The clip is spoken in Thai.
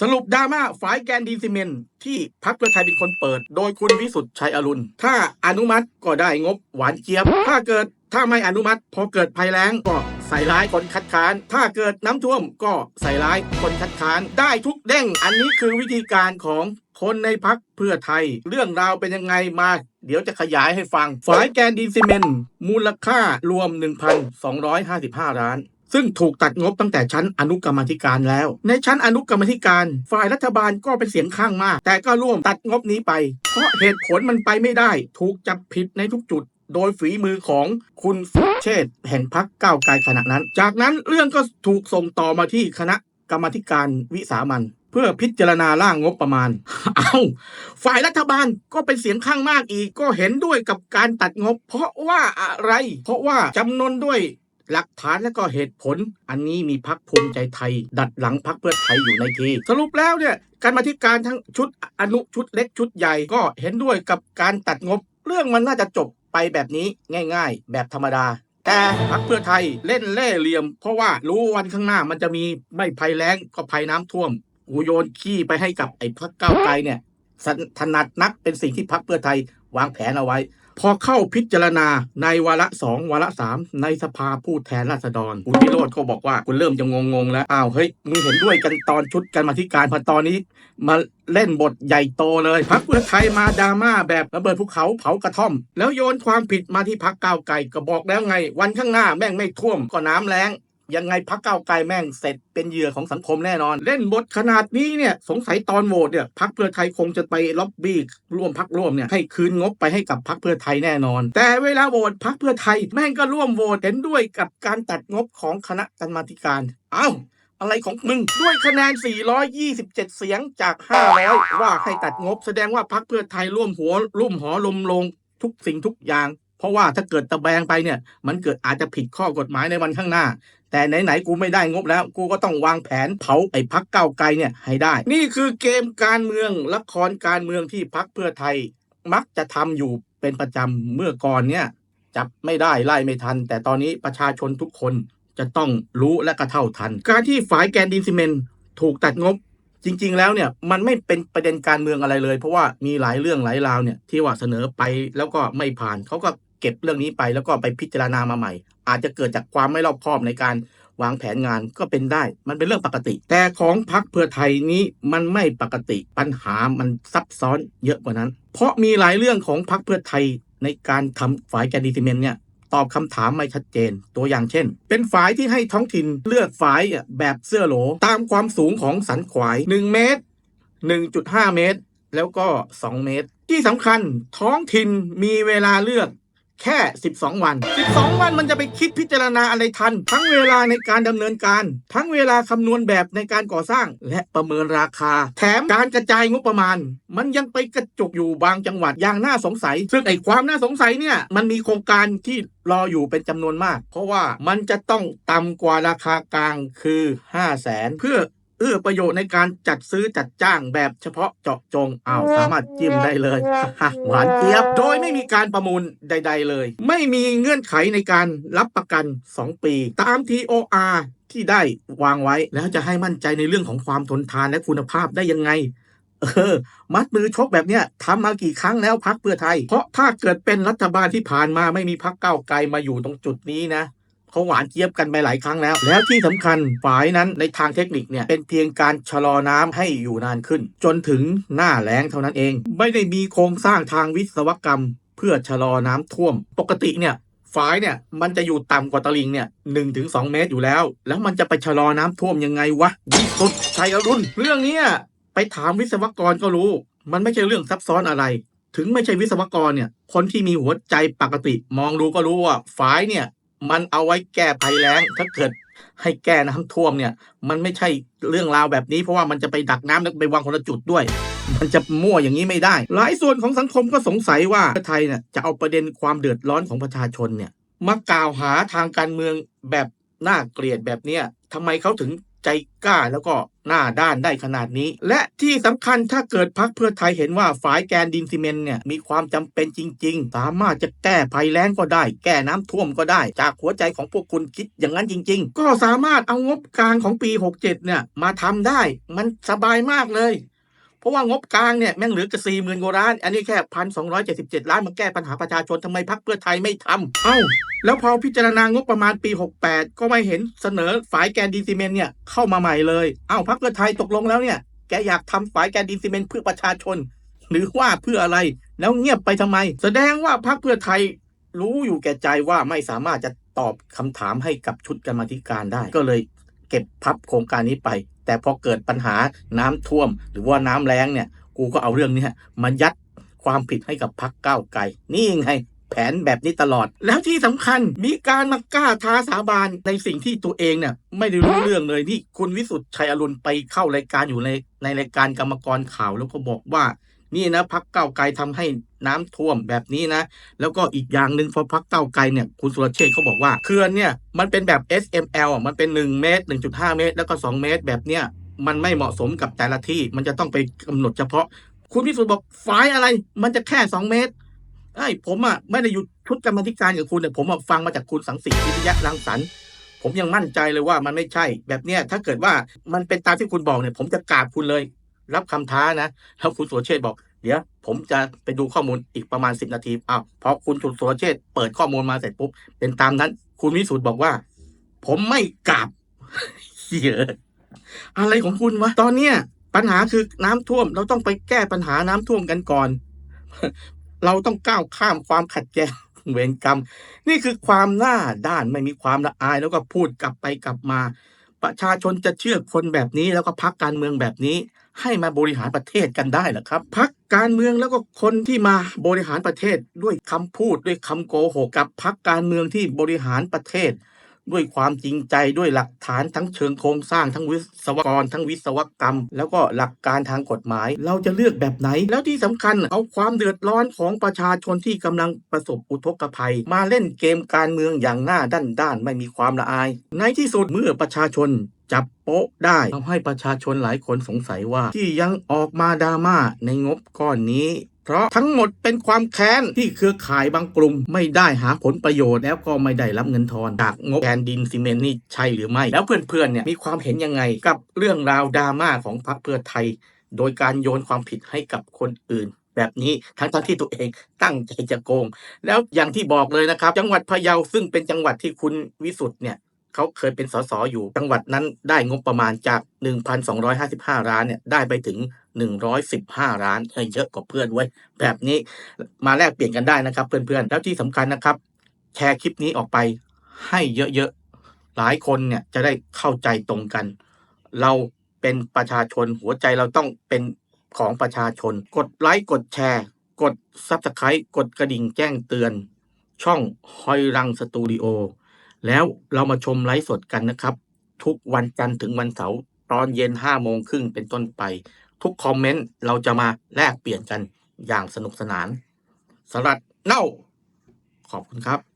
สรุปดราม่าฝ่ายแกนดีซีเมนที่พักเพื่อไทยเป็นคนเปิด โดยคุณวิสุทธ์ชัยอรุณ ถ้าอนุมัติก็ได้งบหวานเจี๊ยบ ถ้าเกิดถ้าไม่อนุมัติพอเกิดภัยแล้งก็ใส่ร้ายคนคัดค้าน ถ้าเกิดน้ำท่วมก็ใส่ร้ายคนคัดค้านได้ทุกเด้ง อันนี้คือวิธีการของคนในพักเพื่อไทย เรื่องราวเป็นยังไงมา เดี๋ยวจะขยายให้ฟังฝ่ายแกนดีซีเมนมูลค่ารวม 1,255 ล้าน ซึ่งถูกตัดงบตั้งแต่ชั้นอนุกรรมธิการแล้ว ในชั้นอนุกรรมธิการ ฝ่ายรัฐบาลก็เป็นเสียงข้างมาก แต่ก็ร่วมตัดงบนี้ไป เพราะเหตุผลมันไปไม่ได้ ถูกจับผิดในทุกจุดโดยฝีมือของคุณสุเชษแห่งพักก้าวไกลขณะนั้น จากนั้นเรื่องก็ถูกส่งต่อมาที่คณะกรรมธิการวิสามันเพื่อพิจารณาร่างงบประมาณ เอาฝ่ายรัฐบาลก็เป็นเสียงข้างมากอีก ก็เห็นด้วยกับการตัดงบ เพราะว่าอะไร เพราะว่าจำนวนด้วย หลักฐานและก็เหตุผล อันนี้มีพักภูมิใจไทย ดัดหลังพักเพื่อไทยอยู่ในทีสรุปแล้วเนี่ยการมาธิการทั้งชุดอนุชุดเล็กชุดใหญ่ก็เห็นด้วยกับการตัดงบ เรื่องมันน่าจะจบไปแบบนี้ง่าย ๆ แบบธรรมดาแต่พักเพื่อไทยเล่นเล่เหลี่ยม เพราะว่ารู้วันข้างหน้ามันจะมีไม่ภัยแล้งก็ภัยน้ำท่วมกูโยนขี้ไปให้กับไอ้พักก้าไกลเนี่ยสนถนัดนักเป็นสิ่งที่พักเพื่อไทยวางแผนเอาไว้ พอเข้าพิจารณาในวาระสองวาระสามในสภาผู้แทนราษฎรคุณวิโรธเขาบอกว่าคุณเริ่มจะงงๆแล้วอ้าวเฮ้ยมึงเห็นด้วยกันตอนชุดกันมาธิการพอตอนนี้ มาเล่นบทใหญ่โตเลยพักเพื่อไทยมาดราม่าแบบระเบิดภูเขาเผากระท่อม แล้วโยนความผิดมาที่พักก้าวไกลก็บอกแล้วไง วันข้างหน้าแม่งไม่ท่วมก็น้ำแล้ง ยังไงพักเก้าไกลแม่งเสร็จเป็นเหยื่อของสังคมแน่นอน เล่นบทขนาดนี้เนี่ยสงสัยตอนโหวตเนี่ยพักเพื่อไทยคงจะไปล็อบบี้ร่วมพักร่วมเนี่ยให้คืนงบไปให้กับพักเพื่อไทยแน่นอน แต่เวลาโหวตพักเพื่อไทยแม่งก็ร่วมโหวตเห็นด้วยกับการตัดงบของคณะกรรมาธิการเอ้าอะไรของมึง ด้วยคะแนน 427 เสียงจาก 500 ว่าให้ตัดงบ แสดงว่าพักเพื่อไทยร่วมหัวร่วมหอลมลงทุกสิ่งทุกอย่าง เพราะว่าถ้าเกิดตะแบงไปเนี่ย มันเกิดอาจจะผิดข้อกฎหมายในวันข้างหน้า แต่ไหนๆกูไม่ได้งบแล้ว กูก็ต้องวางแผนเผาไอ้พักเก้าไกลเนี่ยให้ได้ นี่คือเกมการเมืองละครการเมืองที่พักเพื่อไทย มักจะทำอยู่เป็นประจำเมื่อก่อนเนี่ยจับไม่ได้ไล่ไม่ทัน แต่ตอนนี้ประชาชนทุกคนจะต้องรู้และกระเท่าทัน การที่ฝ่ายแกนดินซีเมนต์ถูกตัดงบจริง ๆ แล้วเนี่ยมันไม่เป็นประเด็นการเมืองอะไรเลย เพราะว่ามีหลายเรื่องหลายราวเนี่ยที่ว่าเสนอไปแล้วก็ไม่ผ่านเขาก็เก็บเรื่องนี้ไปแล้วก็ไปพิจารณามาใหม่ อาจจะเกิดจากความไม่รอบคอบในการวางแผนงานก็เป็นได้ มันเป็นเรื่องปกติ แต่ของพรรคเพื่อไทยนี้มันไม่ปกติปัญหามันซับซ้อนเยอะกว่านั้น เพราะมีหลายเรื่องของพรรคเพื่อไทยในการทำฝ่ายแกนดิซีเมนตเนี่ยตอบคำถามไม่ชัดเจน ตัวอย่างเช่น เป็นฝ่ายที่ให้ท้องถิ่นเลือกฝ่ายแบบเสื้อโหล ตามความสูงของสันขวาย 1 เมตร 1.5 เมตร แล้วก็ 2 เมตร ที่สำคัญท้องถิ่นมีเวลาเลือก แค่ 12 วัน 12 วันมันจะไปคิดพิจารณาอะไรทัน ทั้งเวลาในการดำเนินการ ทั้งเวลาคำนวณแบบในการก่อสร้าง และประเมินราคา แถมการกระจายงบประมาณ มันยังไปกระจุกอยู่บางจังหวัดอย่างน่าสงสัย ซึ่งไอ้ความน่าสงสัยเนี่ยมันมีโครงการที่รออยู่เป็นจำนวนมาก เพราะว่ามันจะต้องต่ำกว่าราคากลางคือ 5 0 0แสนเพื่อ เอื้อประโยชน์ในการจัดซื้อจัดจ้างแบบเฉพาะเจาะจงอ้าวสามารถจิ้มได้เลย หวานเจี๊ยบ โดยไม่มีการประมูลใด ๆ เลย ไม่มีเงื่อนไขในการรับประกัน 2 ปี ตาม TOR ที่ได้วางไว้แล้วจะให้มั่นใจในเรื่องของความทนทานและคุณภาพได้ยังไง เออ มัดมือชกแบบเนี้ยทำมากี่ครั้งแล้วพักเพื่อไทย เพราะถ้าเกิดเป็นรัฐบาลที่ผ่านมาไม่มีพักเก้าวไกลมาอยู่ตรงจุดนี้นะ เขาหวานเจี๊ยบกันไปหลายครั้งแล้ว แล้วที่สำคัญฝายนั้นในทางเทคนิคเนี่ยเป็นเพียงการชะลอน้ำให้อยู่นานขึ้น จนถึงหน้าแล้งเท่านั้นเอง ไม่ได้มีโครงสร้างทางวิศวกรรม เพื่อชะลอน้ำท่วม ปกติเนี่ยฝายเนี่ยมันจะอยู่ต่ำกว่าตลิ่งเนี่ยหนึ่งถึงสองเมตรอยู่แล้ว แล้วมันจะไปชะลอน้ำท่วมยังไงวะวิสุทธ์ชัยอรุณเรื่องเนี้ยไปถามวิศวกรก็รู้ มันไม่ใช่เรื่องซับซ้อนอะไร ถึงไม่ใช่วิศวกรเนี่ยคนที่มีหัวใจปกติ มองดูก็รู้ว่าฝายเนี่ย มันเอาไว้แก้ภัยแล้งถ้าเกิดให้แก้น้ำท่วมเนี่ย มันไม่ใช่เรื่องราวแบบนี้เพราะว่ามันจะไปดักน้ำแล้วไปวางคนละจุดด้วย มันจะมั่วอย่างนี้ไม่ได้ หลายส่วนของสังคมก็สงสัยว่าไทยเนี่ยจะเอาประเด็นความเดือดร้อนของประชาชนเนี่ยมากล่าวหาทางการเมืองแบบน่าเกลียดแบบเนี้ยทำไมเขาถึง ใจกล้าแล้วก็หน้าด้านได้ขนาดนี้ และที่สำคัญถ้าเกิดพักเพื่อไทยเห็นว่าฝายแกนดินซีเมนเนี่ยมีความจำเป็นจริง ๆ สามารถจะแก้ภัยแล้งก็ได้ แก้น้ำท่วมก็ได้ จากหัวใจของพวกคุณคิดอย่างนั้นจริง ๆ ก็สามารถเอางบกลางของปี 67 เนี่ยมาทำได้ มันสบายมากเลย เพราะว่างบกลางเนี่ยแม่งเหลือจะสี่หมื่นกว่าล้าน อันนี้แค่พันสองร้อยเจ็ดสิบเจ็ดล้านมาแก้ปัญหาประชาชนทำไมพักเพื่อไทยไม่ทำเอ้า แล้วพอพิจารณางบประมาณปี 68 ก็ไม่เห็นเสนอฝายแกนดินซีเมนเนี่ยเข้ามาใหม่เลย เอ้าพักเพื่อไทยตกลงแล้วเนี่ยแกอยากทำฝายแกนดินซีเมนเพื่อประชาชน หรือว่าเพื่ออะไร แล้วเงียบไปทำไม แสดงว่าพักเพื่อไทยรู้อยู่แก่ใจว่าไม่สามารถจะตอบคำถามให้กับชุดกรรมธิการได้ ก็เลยเก็บพับโครงการนี้ไป แต่พอเกิดปัญหาน้ำท่วม หรือว่าน้ำแล้งเนี่ย กูก็เอาเรื่องนี้มายัดความผิดให้กับพักก้าวไกลนี่ไงแผนแบบนี้ตลอด แล้วที่สำคัญมีการมากล้าท้าสาบานในสิ่งที่ตัวเองเนี่ยไม่ได้รู้เรื่องเลยนี่คุณวิสุทธ์ชัยอรุณไปเข้ารายการอยู่ในในรายการกรรมกรข่าวแล้วก็บอกว่า นี่นะพักเก้าไกลทำให้น้ำท่วมแบบนี้นะ แล้วก็อีกอย่างหนึ่งพอพักเก้าไกลเนี่ยคุณสุรเชษเขาบอกว่าเขื่อนเนี่ยมันเป็นแบบ SML อะมันเป็น 1 เมตร 1.5 เมตร แล้วก็ 2 เมตรแบบเนี้ยมันไม่เหมาะสมกับแต่ละที่มันจะต้องไปกำหนดเฉพาะ คุณพิสุทธิ์บอกฝายอะไร มันจะแค่ 2 เมตรไอ้ผมอะไม่ได้อยู่ชุดกรรมธิการกับคุณแต่ผมฟังมาจากคุณสังสิทธิวิทยะรังสรรค์ผมยังมั่นใจเลยว่ามันไม่ใช่ แบบเนี้ยถ้าเกิดว่ามันเป็นตามที่คุณบอกเนี่ย ผมจะกราบคุณเลย รับคำท้านะแล้วคุณสุรเชษบอก เดี๋ยว ผมจะไปดูข้อมูลอีกประมาณ 10 นาทีอ้าวพอคุณสุรเชษเปิดข้อมูลมาเสร็จปุ๊บเป็นตามนั้น คุณวิสุทธ์บอกว่า ผมไม่กราบเหี้ยอะไรของคุณวะตอนเนี้ยปัญหาคือน้ำท่วม เราต้องไปแก้ปัญหาน้ำท่วมกันก่อน เราต้องก้าวข้ามความขัดแย้งเวรกรรม นี่คือความหน้าด้านไม่มีความละอายแล้วก็พูดกลับไปกลับมา ประชาชนจะเชื่อคนแบบนี้แล้วก็พักการเมืองแบบนี้ ให้มาบริหารประเทศกันได้หรอครับพักการเมืองแล้วก็คนที่มาบริหารประเทศด้วยคำพูดด้วยคำโกหกกับพักการเมืองที่บริหารประเทศ ด้วยความจริงใจด้วยหลักฐานทั้งเชิงโครงสร้างทั้งวิศวกร ทั้งวิศวกรรม แล้วก็หลักการทางกฎหมาย เราจะเลือกแบบไหน แล้วที่สำคัญเอาความเดือดร้อนของประชาชนที่กำลังประสบอุทกภัย มาเล่นเกมการเมืองอย่างหน้าด้านด้านๆไม่มีความละอาย ในที่สุดเมื่อประชาชนจับโป๊ะได้ทำให้ประชาชนหลายคนสงสัยว่าที่ยังออกมาดราม่าในงบก้อนนี้ เพราะทั้งหมดเป็นความแค้นที่เครือข่ายบางกลุ่มไม่ได้หาผลประโยชน์แล้วก็ไม่ได้รับเงินทอนจากงบแกนดินซีเมนต์นี่ใช่หรือไม่ แล้วเพื่อนๆเนี่ยมีความเห็นยังไงกับเรื่องราวดราม่าของพรรคเพื่อไทย โดยการโยนความผิดให้กับคนอื่น แบบนี้ทั้งๆที่ตัวเองตั้งใจจะโกง แล้วอย่างที่บอกเลยนะครับ จังหวัดพะเยาซึ่งเป็นจังหวัดที่คุณวิสุทธ์เนี่ย เขาเคยเป็นสสอยู่จังหวัดนั้นได้งบประมาณจาก 1,255 ล้านเนี่ยได้ไปถึง 115 ล้านเฮ้ยเยอะกว่าเพื่อนเว้แบบนี้มาแลกเปลี่ยนกันได้นะครับ เพื่อนๆ แล้วที่สำคัญนะครับ แชร์คลิปนี้ออกไปให้เยอะๆ หลายคนเนี่ยจะได้เข้าใจตรงกัน เราเป็นประชาชนหัวใจเราต้องเป็นของประชาชน กดไลค์กดแชร์ กด Subscribe กดกระดิ่งแจ้งเตือน ช่องฮอยรังสตูดิโอ แล้วเรามาชมไลฟ์สดกันนะครับ ทุกวันจันทร์ถึงวันเสาร์ตอนเย็นห้าโมงครึ่งเป็นต้นไป ทุกคอมเมนต์เราจะมาแลกเปลี่ยนกันอย่างสนุกสนานสลัดเน่า ขอบคุณครับ